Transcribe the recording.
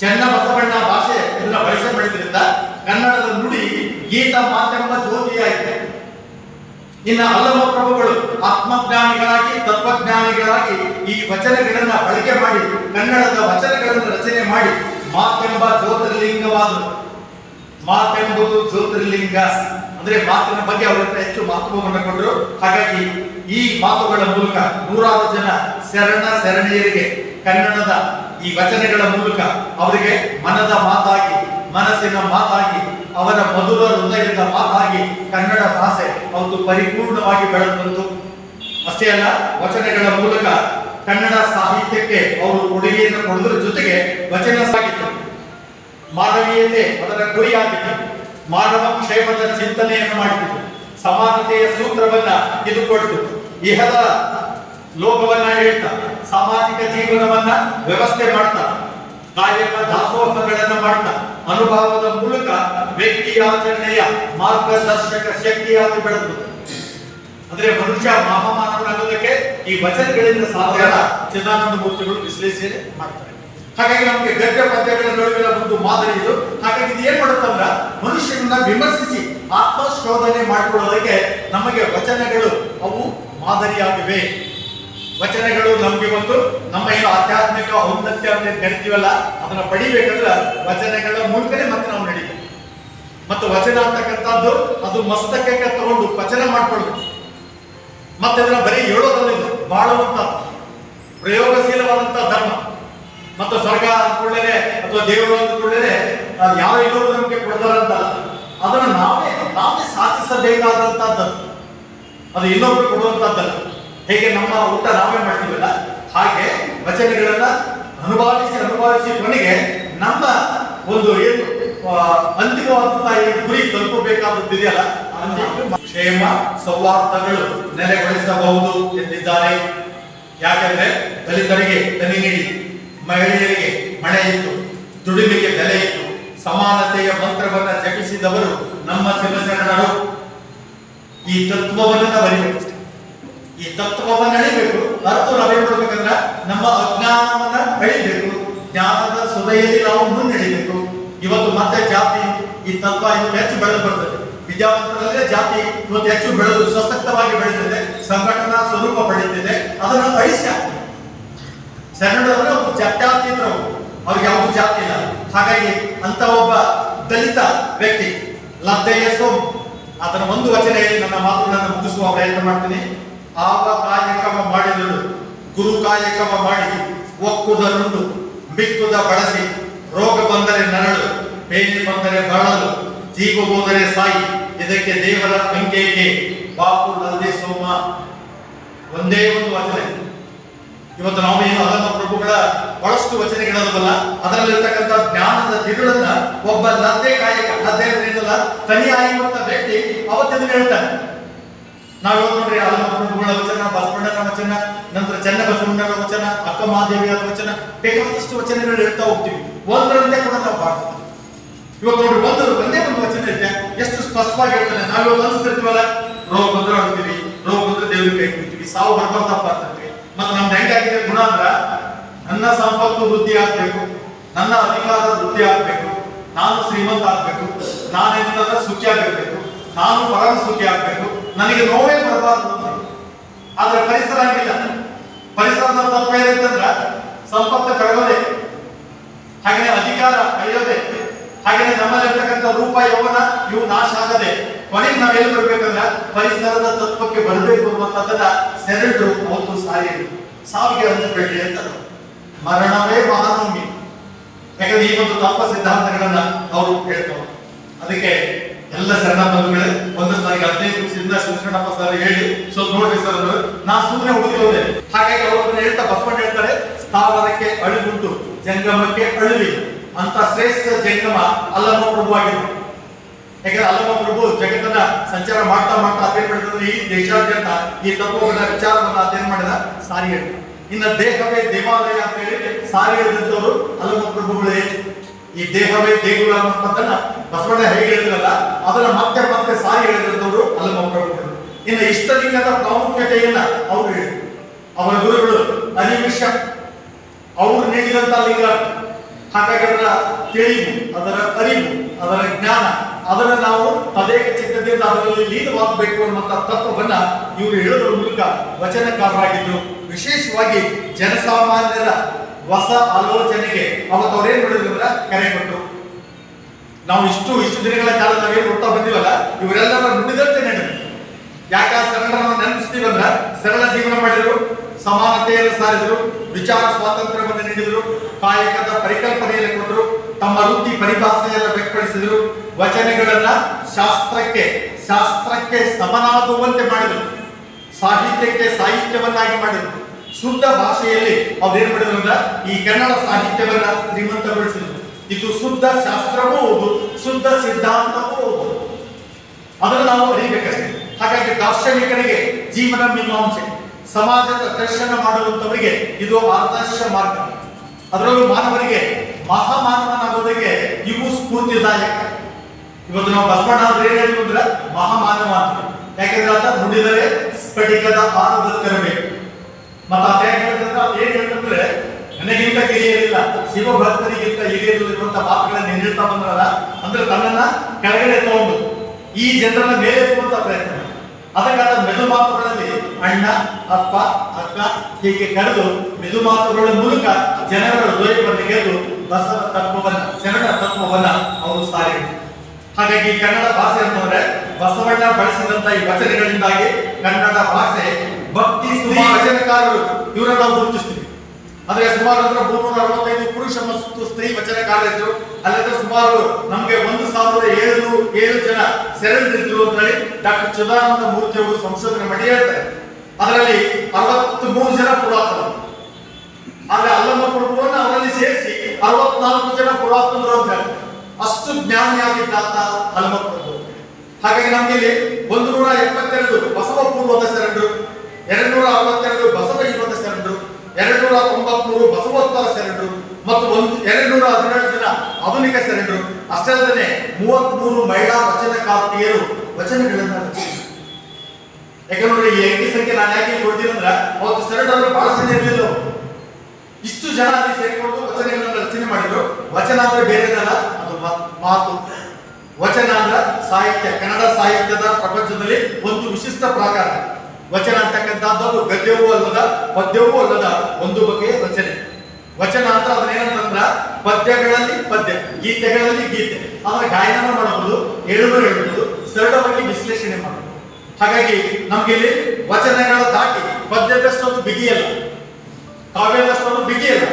ಚೆನ್ನ ಬಸವಣ್ಣ ಭಾಷೆ ಇದನ್ನ ಬಳಸಿ ಕನ್ನಡದ ನುಡಿ ಗೀತ ಮಾಧ್ಯಮ ಜ್ಯೋತಿಯಾಗಿದೆ ಇನ್ನು ಅಲ್ಲಮ ಪ್ರಭುಗಳು ಆತ್ಮಜ್ಞಾನಿಗಳಾಗಿ, ತತ್ವಜ್ಞಾನಿಗಳಾಗಿ ಈ ವಚನಗಳನ್ನ ಬಳಕೆ ಮಾಡಿ, ಕನ್ನಡದ ವಚನಗಳನ್ನು ರಚನೆ ಮಾಡಿ ಮಾತೆಂಬ ಜ್ಯೋತಿರ್ಲಿಂಗವಾದರು. ಮಾತೆಂಬುದು ಜ್ಯೋತಿರ್ಲಿಂಗ. ಅಂದ್ರೆ ಮಾತಿನ ಬಗ್ಗೆ ಅವರ ಹೆಚ್ಚು ಮಹತ್ವವನ್ನು ಕೊಟ್ಟರು ಹಾಗಾಗಿ ಈ ಮಾತುಗಳ ಮೂಲಕ ನೂರಾರು ಜನ ಶರಣ ಶರಣೆಯರಿಗೆ ಕನ್ನಡದ ಈ ವಚನಗಳ ಮೂಲಕ ಅವರಿಗೆ ಮನದ ಮಾತಾಗಿ, ಮನಸ್ಸಿನ ಮಾತಾಗಿ, ಅವರ ಮಧುರ ಹೃದಯದ ಮಾತಾಗಿ ಕನ್ನಡ ಭಾಷೆ ಅವತ್ತು ಪರಿಪೂರ್ಣವಾಗಿ ಬೆಳೆದು ಅಷ್ಟೇ ಅಲ್ಲ, ವಚನಗಳ ಮೂಲಕ ಕನ್ನಡ ಸಾಹಿತ್ಯಕ್ಕೆ ಅವರು ಕೊಡುಗೆಯನ್ನು ಕೊಡುವುದರ ಜೊತೆಗೆ ವಚನ ಸಾಹಿತ್ಯ ಮಾನವೀಯತೆ ಅದರ ಗುರಿಯಾಗಿತ್ತು. ಮಾನವ ಕ್ಷೇಮದ ಚಿಂತನೆಯನ್ನು ಮಾಡಿತು ಸಮಾನತೆಯ ಸೂತ್ರವನ್ನ ಇದು ಕೊಡ್ತು. ಇಹದ ಲೋಕವನ್ನ ಹೇಳ್ತಾ ಸಾಮಾಜಿಕ ಜೀವನವನ್ನ ವ್ಯವಸ್ಥೆ ಮಾಡ್ತಾ ಕಾಯಕ ದಾಸೋಹಗಳನ್ನ ಮಾಡ್ತಾ, ಅನುಭವದ ಮೂಲಕ ವ್ಯಕ್ತಿ ಆಚರಣೆಯ ಮಾರ್ಗದರ್ಶಕ ಶಕ್ತಿಯಾಗಿ ಬೆಳೆದು. ಅಂದ್ರೆ ಮನುಷ್ಯ ಮಹಾಮಾನವನಾಗೋದಕ್ಕೆ ಈ ವಚನಗಳಿಂದ ಸಾಧ್ಯ ಚಿದಾನಂದ ಮೂರ್ತಿಗಳು ವಿಶ್ಲೇಷಣೆ ಮಾಡ್ತಾರೆ. ಹಾಗಾಗಿ ನಮಗೆ ಗದ್ಯ ಪದ್ಯಗಳ ನಡುವಿನ ಒಂದು ಮಾದರಿ ಇದು. ಹಾಗಾಗಿ ಇದು ಏನ್ ಮಾಡುತ್ತಂದ್ರ ಮನುಷ್ಯನನ್ನ ವಿಮರ್ಶಿಸಿ, ಆತ್ಮಶೋಧನೆ ಮಾಡಿಕೊಳ್ಳೋದಕ್ಕೆ ನಮಗೆ ವಚನಗಳು ಅವು ಮಾದರಿಯಾಗಿವೆ. ವಚನಗಳು ನಮಗೆ ಒಂದು ನಮ್ಮ ಏನು ಆಧ್ಯಾತ್ಮಿಕ ಔನ್ನತ್ಯ ಅಂತ ಕರಿತೀವಲ್ಲ ಅದನ್ನ ಪಡಿಬೇಕಂದ್ರೆ ವಚನಗಳ ಮೂಲಕನೇ ಮತ್ತೆ ನಾವು ನಡೀತೀವಿ ಮತ್ತು ವಚನ ಅಂತಕ್ಕಂಥದ್ದು, ಅದು ಮಸ್ತಕಕ್ಕೆ ತಗೊಂಡು ವಚನ ಮಾಡ್ಕೊಳ್ಬೇಕು. ಮತ್ತೆ ಅದನ್ನ ಬರೀ ಹೇಳೋದಲ್ಲ ಇದು ಬಾಳುವಂತ ಪ್ರಯೋಗಶೀಲವಾದಂತ ಧರ್ಮ. ಮತ್ತು ಸ್ವರ್ಗ ಅಂದ್ಕೊಳ್ಳೇನೆ ಅಥವಾ ದೇವರು ಅಂದ್ಕೊಳ್ಳೇನೆ ಯಾವ ಇನ್ನೊಬ್ರು ನಮಗೆ ಕೊಡ್ತಾರಂತಲ್ಲ ಅದನ್ನು ನಾವೇ ನಾವೇ ಸಾಧಿಸಬೇಕಾದಂತಹದ್ದು ಅದು ಇನ್ನೊಬ್ರು ಕೊಡುವಂತದ್ದಲ್ಲ ಹೇಗೆ ನಮ್ಮ ಊಟ ನಾವೇ ವಚನಗಳನ್ನ ಅನುಭವಿಸಿ ಅನುಭವಿಸಿ ಕೊನೆಗೆ ನಮ್ಮ ಒಂದು ಏನು ಅಂತಿಮವಾದಂತಹ ಏನು ಗುರಿ ತಲುಪಬೇಕಾದದ್ದಿದೆಯಲ್ಲ ಕ್ಷೇಮ ಸೌಹಾರ್ದಗಳು ನೆಲೆಗೊಳಿಸಬಹುದು ಎಂದಿದ್ದಾರೆ. ಯಾಕಂದ್ರೆ ದಲಿತರಿಗೆ ದನಿ ನೀಡಿ, ಮಹಿಳೆಯರಿಗೆ ಮಳೆ ಇತ್ತು, ದುಡಿಮೆಗೆ ಬೆಲೆ ಇತ್ತು, ಸಮಾನತೆಯ ಮಂತ್ರವನ್ನ ಜಪಿಸಿದವರು ನಮ್ಮ ಶಿವಶರಣರು ಈ ತತ್ವವನ್ನು ನಾವು ಈ ತತ್ವವನ್ನು ಅರಿಬೇಕು. ಅರ್ಥ ನಾವೇನ್ ನಮ್ಮ ಸುದಯಲ್ಲಿ ನಾವು ಮುನ್ನಡೆಯಬೇಕು ಇವತ್ತು ಮತ್ತೆ ಜಾತಿ ಈ ತತ್ವ ಇನ್ನು ಹೆಚ್ಚು ಬೆಳೆದು ಬರ್ತದೆ. ವಿದ್ಯಾವಂತರಲ್ಲೇ ಜಾತಿ ಇವತ್ತು ಹೆಚ್ಚು ಬೆಳೆದು ಸಶಕ್ತವಾಗಿ ಬೆಳೆದಿದೆ ಸಂಘಟನಾ ಸ್ವರೂಪ ಪಡೆಯುತ್ತಿದೆ, ಅದನ್ನು ಅಳಿಸಿ ಒಬ್ಬ ಜಾತ್ಯಾತೀತರು ಅವ್ರಿಗೆ ಯಾವ ಜಾತಿ ಇಲ್ಲ. ಹಾಗಾಗಿ ಅಂತ ಒಬ್ಬ ದಲಿತ ವ್ಯಕ್ತಿ ಲದ್ದೆಯ ಸೋಮ್ ಅದರ ಒಂದು ವಚನೆಯಲ್ಲಿ ನನ್ನ ಮಾತುಗಳನ್ನು ಮುಗಿಸುವ ಪ್ರಯತ್ನ ಮಾಡ್ತೀನಿ. ಆವ ಕಾರ್ಯಕ್ರಮ ಮಾಡಿದಳು ಗುರು ಕಾರ್ಯಕ್ರಮ ಮಾಡಿ ಒಕ್ಕುದರುಂಡು ಮಿಕ್ಕುದ ಬಳಸಿ ರೋಗ ಬಂದರೆ ನರಳು, ಬೇನೆ ಬಂದರೆ ಬಳಲು, ಜೀವ ಹೋದರೆ ಸಾಯಿ. ಇದಕ್ಕೆ ದೇವರ ಅಂಕೆಗೆ ಬಾಪು ನಲ್ಲಿ ಸೋಮ. ಒಂದೇ ಒಂದು ವಚನೆ. ಇವತ್ತು ನಾವು ಏನು ಕೂಡ ಪ್ರಭುಗಳ ಬಹಳಷ್ಟು ವಚನಗಳಲ್ಲ ಅದರಲ್ಲಿರ್ತಕ್ಕಂಥ ಜ್ಞಾನದ ತಿರುಳನ್ನ ಒಬ್ಬ ಲದ್ದೆ ಕಾಯಕ ಲದ್ದೆ ತನಿಯಾಗಿರುವಂತ ವ್ಯಕ್ತಿ ಅವತ್ತಿನ ಹೇಳ್ತಾನೆ. ನಾವು ನೋಡ್ರಿ ಅಲ್ಲ ವಚನ ಬಸವಣ್ಣನ ವಚನ ನಂತರ ಚೆನ್ನ ಬಸವಣ್ಣನ ವಚನ ಅಕ್ಕ ಮಹಾದೇವಿಯವರ ವಚನ ಬೇಕಾದಷ್ಟು ವಚನಗಳು ಹೇಳ್ತಾ ಹೋಗ್ತೀವಿ. ಒಂದರಂತೆ ಕೂಡ ನಾವು ಮಾಡ್ತೀವಿ ಇವಾಗ ನೋಡ್ರಿ ಒಂದು ಒಂದೇ ಒಂದು ವಚನ ಇದೆ ಎಷ್ಟು ಸ್ಪಷ್ಟವಾಗಿ ಹೇಳ್ತಾನೆ ನಾವು ರೋಗ ಬಂದ್ರೆ ಅಂತೀವಿ, ರೋಗ ಬಂದ್ರೆ ದೇವ್ರ ಕೈ ಕೊಡ್ತೀವಿ, ಸಾವು ಬರ್ಬಾರ್ದಪ್ಪ ಅಂತೀವಿ. ಮತ್ತೆ ನಮ್ದು ಹೆಂಗಾಗಿದೆ ಗುಣ ಅಂದ್ರ, ನನ್ನ ಸಂಪತ್ತು ವೃದ್ಧಿ ಆಗ್ಬೇಕು, ನನ್ನ ಅಧಿಕಾರ ವೃದ್ಧಿ ಆಗ್ಬೇಕು, ನಾನು ಶ್ರೀಮಂತ ಆಗ್ಬೇಕು ನಾನೇನಂದ್ರೆ ಸುಖಿ ಆಗಿರ್ಬೇಕು ನಾನು ಪರಮ ಸುಖಿ ಆಗ್ಬೇಕು. ನನಗೆ ನೋವೇ ಬರಬಾರದು. ಆದ್ರೆ ಪರಿಸರ ಆಗಿಲ್ಲ ಪರಿಸರದ ತತ್ವ ಏನಂತಂದ್ರ ಸಂಪತ್ತು ಕಳೆಯೋದೆ. ಹಾಗೆ ಅಧಿಕಾರ ಕಳೆಯೋದೆ. ಹಾಗೆ ನಮ್ಮಲ್ಲಿರ್ತಕ್ಕಂಥ ರೂಪ ಯೌವನ ಇವು ನಾಶ ಆಗದೆ ಕೊನೆಗೆ ನಾವು ಎಲ್ಲಿ ಬರ್ಬೇಕಂದ್ರ ಪರಿಸರದ ತತ್ವಕ್ಕೆ ಬರಬೇಕು ಅನ್ನುವಂಥದ್ದನ್ನ ಸೆರೆಂಡ್ರು ಅವತ್ತು ಸಾರಿ ಸಾವಿಗೆ ಹಂಚಬೇಡಿ ಅಂತ ಮರಣವೇ ಮಹಾನವಮಿ. ಯಾಕಂದ್ರೆ ಈ ಒಂದು ತತ್ವ ಸಿದ್ಧಾಂತಗಳನ್ನ ಅವರು ಎಲ್ಲ ಶರಣ ಬಂಧುಗಳೇ ಒಂದು ನನಗೆ ಹದಿನೈದು ನಿಮಿಷದಿಂದ ಶಿವಶರಣಪ್ಪ ಸರ್ ಹೇಳಿ ಸ್ವಲ್ಪ ನೋಡ್ರಿ ಸರ್ ಅಂದ್ರೆ ನಾ ಸುಮ್ಮನೆ ಹುಡುಕೋದೆ ಹಾಗಾಗಿ ಅವರು ಹೇಳ್ತಾ ಬಸವಣ್ಣ ಹೇಳ್ತಾರೆ, ಸ್ಥಾವರಕ್ಕೆ ಅಳಿಗುಂಟು ಜಂಗಮಕ್ಕೆ ಅಳಿವಿ. ಅಂತ ಶ್ರೇಷ್ಠ ಜಂಗಮ ಅಲ್ಲಮ ಪ್ರಭು ಆಗಿದ್ರು. ಯಾಕಂದ್ರೆ ಅಲ್ಲಮ ಪ್ರಭು ಜಗತ್ತನ್ನ ಸಂಚಾರ ಮಾಡ್ತಾ ಮಾಡ್ತಾ ಅದೇ ಮಾಡಿದ್ರೆ ಈ ದೇಶಾದ್ಯಂತ ಈ ತತ್ವಗಳ ವಿಚಾರವನ್ನ ಅಧ್ಯಯನ ಮಾಡಿದ ಸಾರಿ ಹೇಳ್ತಾರೆ ಇನ್ನ ದೇಹವೇ ದೇವಾಲಯ ಅಂತ ಹೇಳಿ ಸಾರಿ ಹೇಳಿದಂತವರು ಅಲ್ಲಮ ಪ್ರಭುಗಳೇ. ಈ ದೇಹವೇ ದೇಗುಲ ಅನ್ನುವಂಥದ್ದನ್ನ ಬಸವಣ್ಣ ಹೇಗೆ ಹೇಳಿದ್ರಲ್ಲ, ಅದನ್ನ ಮತ್ತೆ ಮತ್ತೆ ಸಾರಿ ಹೇಳಿದಂತವರು ಅಲ್ಲಿ ಮಕ್ಕಳು ಇನ್ನು ಇಷ್ಟಲಿಂಗದ ಪ್ರಾಮುಖ್ಯತೆಯನ್ನ ಅವರು ಹೇಳಿದ್ರು. ಅವರ ಗುರುಗಳು ಅನಿಮಿಷ ಅವರು ನೀಡಿದಂತ ಲಿಂಗ. ಹಾಗಾಗಿ ಅದರ ತಿಳಿವು, ಅದರ ಅರಿವು, ಅದರ ಜ್ಞಾನ, ಅದನ್ನು ನಾವು ತದೇಕ ಚಿತ್ತದಿಂದ ಅದರಲ್ಲಿ ಲೀನವಾಗಬೇಕು ಅನ್ನುವಂಥ ತತ್ವವನ್ನ ಇವರು ಹೇಳೋದ್ರ ಮೂಲಕ ವಚನಕಾರರಾಗಿದ್ರು. ವಿಶೇಷವಾಗಿ ಜನಸಾಮಾನ್ಯರ ಹೊಸ ಆಲೋಚನೆಗೆ ಅವತ್ತು ಅವ್ರೇನ್ ಮಾಡಿದ್ರು ಕರೆ ಕೊಟ್ಟರು ನಾವು ಇಷ್ಟು ಇಷ್ಟು ದಿನಗಳ ಕಾಲ ನಾವೇನು ನೋಡ್ತಾ ಬಂದಿವಲ್ಲ, ಇವರೆಲ್ಲರ ನುಡಿದಂತೆ ನಡೆದು ಯಾಕೆ ಆ ಶರಣರನ್ನು ನೆನಪಿಸ್ತೀವಂದ್ರ ಸರಳ ಜೀವನ ಮಾಡಿದ್ರು, ಸಮಾನತೆಯನ್ನು ಸಾರಿದ್ರು, ವಿಚಾರ ಸ್ವಾತಂತ್ರ್ಯವನ್ನು ನೀಡಿದರು, ಕಾಯಕದ ಪರಿಕಲ್ಪನೆಯನ್ನು ಕೊಟ್ಟರು, ತಮ್ಮ ವೃತ್ತಿ ಪರಿಭಾಷೆಯನ್ನು ವ್ಯಕ್ತಪಡಿಸಿದರು, ವಚನಗಳನ್ನ ಶಾಸ್ತ್ರಕ್ಕೆ ಶಾಸ್ತ್ರಕ್ಕೆ ಸಮನಾಗುವಂತೆ ಮಾಡಿದರು. ಸಾಹಿತ್ಯಕ್ಕೆ ಸಾಹಿತ್ಯವನ್ನಾಗಿ ಮಾಡಿದರು. ಶುದ್ಧ ಭಾಷೆಯಲ್ಲಿ ಅವ್ರೇನ್ ಮಾಡಿದ್ರು ಅಂದ್ರೆ, ಈ ಕನ್ನಡ ಸಾಹಿತ್ಯವನ್ನ ಶ್ರೀಮಂತಗೊಳಿಸಿದ್ರು. ಇದು ಶುದ್ಧ ಶಾಸ್ತ್ರವೂ ಹೌದು, ಶುದ್ಧ ಸಿದ್ಧಾಂತವೂ ಹೌದು. ಅದನ್ನು ನಾವು ಅರಿಬೇಕಷ್ಟೇ. ಹಾಗಾಗಿ ದಾರ್ಶನಿಕರಿಗೆ ಜೀವನ ಮೀಮಾಂಸೆ, ಸಮಾಜದ ದರ್ಶನ ಮಾಡುವಂತವರಿಗೆ ಇದು ಆದರ್ಶ ಮಾರ್ಗ. ಅದರಲ್ಲೂ ಮಾನವರಿಗೆ ಮಹಾಮಾನವನಾಗೋದಕ್ಕೆ ಇವು ಸ್ಫೂರ್ತಿದಾಯಕ. ಇವತ್ತು ನಾವು ಬಸವಣ್ಣ ಅಂದ್ರೆ ಏನ್ ಹೇಳಿದ್ರು ಅಂದ್ರೆ ಮಹಾಮಾನವ ಅಂತ. ಯಾಕೆಂದ್ರೆ ಆತ ನುಡಿದರೆ ಸ್ಫಟಿಕದ ಆರದ ತೆರಬೇಕು ಅದ ಯಾಕೆ ಹೇಳಿದ್ರೆ ಅದು ಏನ್ ಹೇಳ್ತಂದ್ರೆ ನನಗಿಂತ ಕಿರಿಯರಿಲ್ಲ, ಶಿವಭಕ್ತರಿಗಿಂತ ಹಿರಿಯರು ಇರುವಂತಹ ಪಾಪಗಳನ್ನು ಹೇಳ್ತಾ ಬಂದ್ರಲ್ಲ, ಅಂದ್ರೆ ತನ್ನನ್ನ ಕೆಳಗಡೆ ತಗೊಂಡು ಈ ಜನರನ್ನ ಮೇಲೆ ಎತ್ತುವಂತ ಪ್ರಯತ್ನ. ಅದಕ್ಕಾದ ಮೆದು ಮಾತುಗಳಲ್ಲಿ ಅಣ್ಣ, ಅಪ್ಪ, ಅಕ್ಕ ಹೀಗೆ ಕರೆದು ಮೆದು ಮಾತುಗಳ ಮೂಲಕ ಜನರ ಹೃದಯವನ್ನು ಗೆದ್ದು ಬಸವ ತತ್ವವನ್ನ ಜನರ ತತ್ವವನ್ನ ಅವರು ಸಾರಿ ಹಾಗಾಗಿ ಕನ್ನಡ ಭಾಷೆ ಅಂತಂದ್ರೆ ಬಸವಣ್ಣ ಬಳಸಿದಂತ ಈ ವಚನಗಳಿಂದಾಗಿ ಕನ್ನಡ ಭಾಷೆ ಭಕ್ತಿ ವಚನಕಾರರು ಇವರನ್ನ ಗುರುತಿಸ್ತೀವಿ ಅಂದ್ರೆ ಸುಮಾರು ಅಂದ್ರೆ ಮೂರ್ನೂರ ಅರವತ್ತೈದು ಪುರುಷ ಮತ್ತು ಸ್ತ್ರೀ ವಚನಕಾರರಿದ್ರು ಅಲ್ಲದೆ ಸುಮಾರು ನಮಗೆ ಒಂದು ಸಾವಿರದ ಏಳು ಏಳು ಜನ ಸೆರೆಂದಿದ್ರು ಅಂತ ಹೇಳಿ ಡಾಕ್ಟರ್ ಚಿದಾನಂದ ಮೂರ್ತಿ ಅವರು ಸಂಶೋಧನೆ ಮಾಡಿ ಹೇಳ್ತಾರೆ. ಅದರಲ್ಲಿ ಅರವತ್ತ್ ಮೂರು ಜನ ಪುರಾತನ ಆದ್ರೆ ಅಲ್ಲಮ್ಮ ಪ್ರಭುವನ್ನು ಅವರಲ್ಲಿ ಸೇರಿಸಿ ಅರವತ್ನಾಲ್ಕು ಜನ ಪುರಾತನರು ಅಂತ ಹೇಳ್ತಾರೆ. ಅಷ್ಟು ಜ್ಞಾನಿಯಾಗಿದ್ದಂತ ಅಲ್ಲಮ್ಮ ಪ್ರಭು. ಹಾಗಾಗಿ ನಮ್ಗೆ ಇಲ್ಲಿ ಒಂದು ನೂರ ಎಪ್ಪತ್ತೆರಡು ಬಸವ ಪೂರ್ವದ ಶರಣರು ಎರಡು ನೂರ ಅರವತ್ತೆರಡು ಬಸವ ಯುಗದ ಶರಣರು ಎರಡು ನೂರ ತೊಂಬತ್ಮೂರು ಬಸವೋತ್ತರ ಶರಣರು ಮತ್ತು ಒಂದು ಎರಡು ನೂರ ಹದಿನೇಳು ಜನ ಆಧುನಿಕ ಶರಣರು ಅಷ್ಟೇ ಅಲ್ಲದೆ ಮೂವತ್ಮೂರು ಮಹಿಳಾ ವಚನಕಾರ್ತಿಯರು ವಚನಗಳನ್ನು ರಚಿಸಿದರು. ಯಾಕಂದ್ರೆ ಈ ಅಂಕಿ ಸಂಖ್ಯೆ ನಾನು ಯಾಕೆ ಕೊಡ್ತೀನಿ ಅಂದ್ರೆ, ಅವತ್ತು ಶರಣರು ಬಹಳ ಜನ ಇರಲಿಲ್ಲ. ಇಷ್ಟು ಜನ ಅಲ್ಲಿ ಸೇರಿಕೊಂಡು ವಚನಗಳನ್ನು ರಚನೆ ಮಾಡಿದ್ರು. ವಚನ ಅಂದ್ರೆ ಬೇರೆದಲ್ಲ ಅದು ಮಾತ್- ವಚನ ಅಂದ್ರೆ ಸಾಹಿತ್ಯ, ಕನ್ನಡ ಸಾಹಿತ್ಯದ ಪ್ರಪಂಚದಲ್ಲಿ ಒಂದು ವಿಶಿಷ್ಟ ಪ್ರಕಾರ. ವಚನ ಅಂತಕ್ಕಂಥದ್ದು ಗದ್ಯವೂ ಅಲ್ಲದ, ಪದ್ಯವೂ ಅಲ್ಲದ ಒಂದು ಬಗೆಯ ರಚನೆ. ವಚನ ಅಂತ ಅದನ್ನೇನಂತಂದ್ರ ಪದ್ಯಗಳಲ್ಲಿ ಪದ್ಯ, ಗೀತೆಗಳಲ್ಲಿ ಗೀತೆ. ಅವರ ಗಾಯನ ಮಾಡಬಹುದು ಹೇಳುವ ಹೇಳುವುದು ಸರಳವಾಗಿ ವಿಶ್ಲೇಷಣೆ ಮಾಡಬಹುದು. ಹಾಗಾಗಿ ನಮ್ಗೆ ಇಲ್ಲಿ ವಚನಗಳ ದಾಟಿ ಪದ್ಯದಷ್ಟೊಂದು ಬಿಗಿಯಲ್ಲ ಕಾವ್ಯದಷ್ಟೊಂದು ಬಿಗಿಯಲ್ಲ.